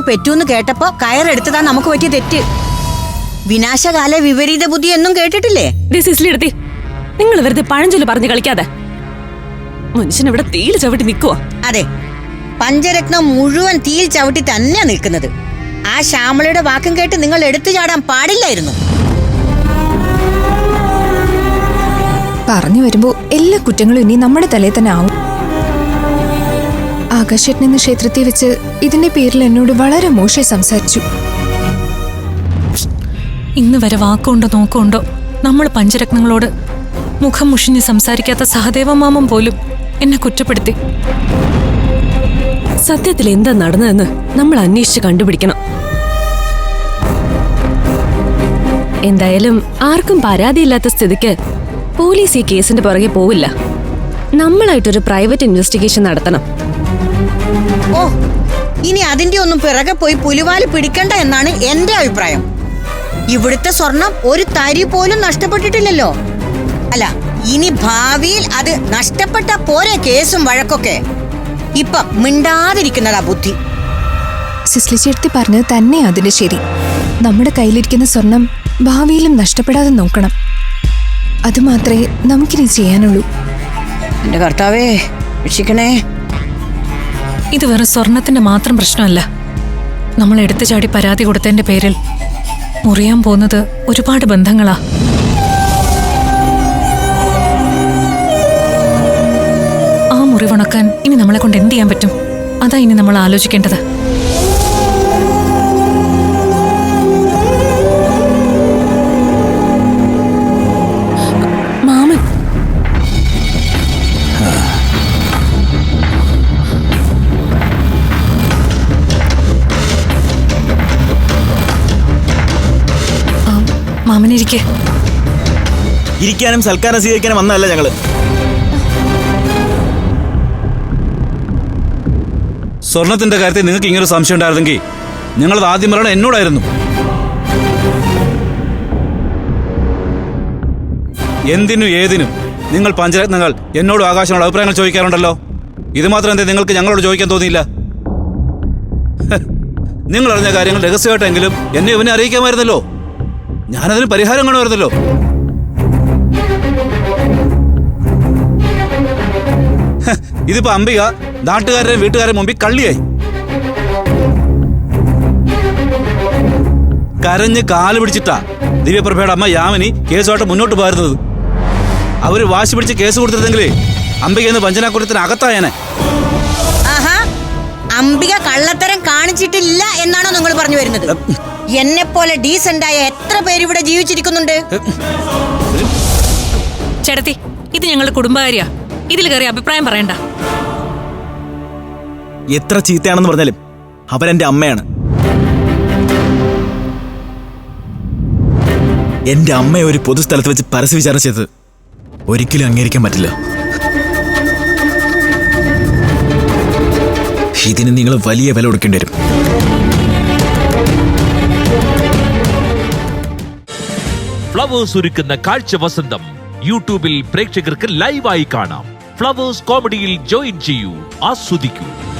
പെറ്റൂന്ന് കേട്ടപ്പോ കയറെടുത്തതാ നമുക്ക് പറ്റിയ തെറ്റ്. വിനാശകാല വിപരീത ബുദ്ധി എന്നും കേട്ടിട്ടില്ലേ? എടുത്തി. നിങ്ങൾ വെറുതെ പഴഞ്ചൊല്ല് പറഞ്ഞു കളിക്കാതെ. മനുഷ്യൻ ഇവിടെ തീയിൽ ചവിട്ടി നിൽക്കുവോ അതെ പഞ്ചരത്നം മുഴുവൻ തീൽ ചവിട്ടി തന്നെയാ നിൽക്കുന്നത്. ആ ശ്യാമളയുടെ വാക്കും കേട്ട് നിങ്ങൾ എടുത്തു ചാടാൻ പാടില്ലായിരുന്നു. പറഞ്ഞു വരുമ്പോ എല്ലാ കുറ്റങ്ങളും ഇനി നമ്മുടെ തലയിൽ തന്നെ ആവും. ആകാശേട്ടൻ എന്ന ക്ഷേത്രത്തിൽ വെച്ച് ഇതിന്റെ പേരിൽ എന്നോട് വളരെ മോശം സംസാരിച്ചു. ഇന്ന് വരെ വാക്കുണ്ടോ നോക്കുണ്ടോ? നമ്മൾ പഞ്ചരത്നങ്ങളോട് മുഖം മുഷിഞ്ഞ് സംസാരിക്കാത്ത സഹദേവ മാമൻ പോലും എന്നെ കുറ്റപ്പെടുത്തി. സത്യത്തിൽ എന്താ നടന്നതെന്ന് നമ്മൾ അന്വേഷിച്ച് കണ്ടുപിടിക്കണം. എന്തായാലും ആർക്കും പരാതിയില്ലാത്ത സ്ഥിതിക്ക് പോലീസ് ഈ കേസിന്റെ പുറകെ പോവില്ല. നമ്മളായിട്ടൊരു പ്രൈവറ്റ് ഇൻവെസ്റ്റിഗേഷൻ നടത്തണം. ഓ ഇനി അതിന്റെ ഒന്നും പിറകെ പോയി പുലിവാൽ പിടിക്കണ്ട എന്നാണ് എന്റെ അഭിപ്രായം. ഇവിടുത്തെ സ്വർണം ഒരു തരി പോലും നഷ്ടപ്പെട്ടിട്ടില്ലല്ലോ. അല്ല ഇനി ഭാവിയിൽ അത് നഷ്ടപ്പെട്ട പോരെ കേസും വഴക്കൊക്കെ? ഇപ്പൊ മിണ്ടാതിരിക്കുന്നതാ ബുദ്ധി. സിസ്ലി ചേർത്തി പറഞ്ഞത് തന്നെ അതിന് ശരി. നമ്മുടെ കയ്യിലിരിക്കുന്ന സ്വർണം ഭാവിയിലും നഷ്ടപ്പെടാതെ നോക്കണം. അത് മാത്രമേ നമുക്കിനി ചെയ്യാനുള്ളൂ. എന്റെ കർത്താവേ രക്ഷിക്കണേ. ഇത് വെറും സ്വർണത്തിന്റെ മാത്രം പ്രശ്നമല്ല. നമ്മൾ എടുത്തു ചാടി പരാതി കൊടുത്തതിന്റെ പേരിൽ മുറിയാൻ പോകുന്നത് ഒരുപാട് ബന്ധങ്ങളാ. ആ മുറിവുണക്കാൻ ഇനി നമ്മളെ കൊണ്ട് എന്ത് ചെയ്യാൻ പറ്റും? അതാ ഇനി നമ്മൾ ആലോചിക്കേണ്ടത്. മാമനിരിക്കെ ഇരിക്കാനും സൽക്കാരം സ്വീകരിക്കാനും വന്നതല്ല ഞങ്ങൾ. സ്വർണത്തിന്റെ കാര്യത്തിൽ നിങ്ങൾക്ക് ഇങ്ങനൊരു സംശയം ഉണ്ടായിരുന്നെങ്കിൽ ഞങ്ങളത് ആദ്യം പറയണം എന്നോടായിരുന്നു. എന്തിനും ഏതിനും നിങ്ങൾ പഞ്ചരത്നങ്ങൾ എന്നോടും ആകാശനോട് അഭിപ്രായങ്ങൾ ചോദിക്കാറുണ്ടല്ലോ. ഇത് മാത്രം എന്തേ നിങ്ങൾക്ക് ഞങ്ങളോട് ചോദിക്കാൻ തോന്നിയില്ല? നിങ്ങൾ അറിഞ്ഞ കാര്യങ്ങൾ രഹസ്യമായിട്ടെങ്കിലും എന്നെ ഇവനെ അറിയിക്കാമായിരുന്നല്ലോ. ഞാനതിന് പരിഹാരം കാണുമായിരുന്നല്ലോ. ഇതിപ്പോ അംബിക നാട്ടുകാരുടെ വീട്ടുകാരുടെ മുമ്പിൽ കള്ളിയായി. കരഞ്ഞ് കാൽ പിടിച്ചിട്ടാ ദിവ്യപ്രഭയുടെ അമ്മ യാമിനി കേസുമായിട്ട് മുന്നോട്ട് പോയിരുന്നത്. അവർ വാശി പിടിച്ച് കേസ് കൊടുത്തിരുന്നെങ്കിലേ അംബിക എന്ന് വഞ്ചനാക്കുറ്റത്തിന് അകത്തായനെ. അംബിക കള്ളത്തരം കാണിച്ചിട്ടില്ല എന്നാണോ നിങ്ങൾ പറഞ്ഞു വരുന്നത്? എന്നെ പോലെ ഡീസെന്റ് ആയ എത്ര പേര് ഇവിടെ ജീവിച്ചിരിക്കുന്നുണ്ട്? ചേട്ടത്തി ഇത് ഞങ്ങളുടെ കുടുംബകാര്യാ. ഇതിൽ കയറി അഭിപ്രായം പറയണ്ട. എത്ര ചീത്തയാണെന്ന് പറഞ്ഞാലും അവരെന്റെ അമ്മയാണ്. എന്റെ അമ്മയെ ഒരു പൊതുസ്ഥലത്ത് വെച്ച് പരസ്യ വിചാരണ ചെയ്തത് ഒരിക്കലും അംഗീകരിക്കാൻ പറ്റില്ല. ഇതിന് നിങ്ങൾ വലിയ വില കൊടുക്കേണ്ടി വരും. ഫ്ലവേഴ്സ് ഒരുക്കുന്ന കാഴ്ച വസന്തം യൂട്യൂബിൽ പ്രേക്ഷകർക്ക് ലൈവായി കാണാം. ഫ്ലവേഴ്സ് കോമഡിയിൽ ജോയിൻ ചെയ്യൂ ആസ്വദിക്കൂ.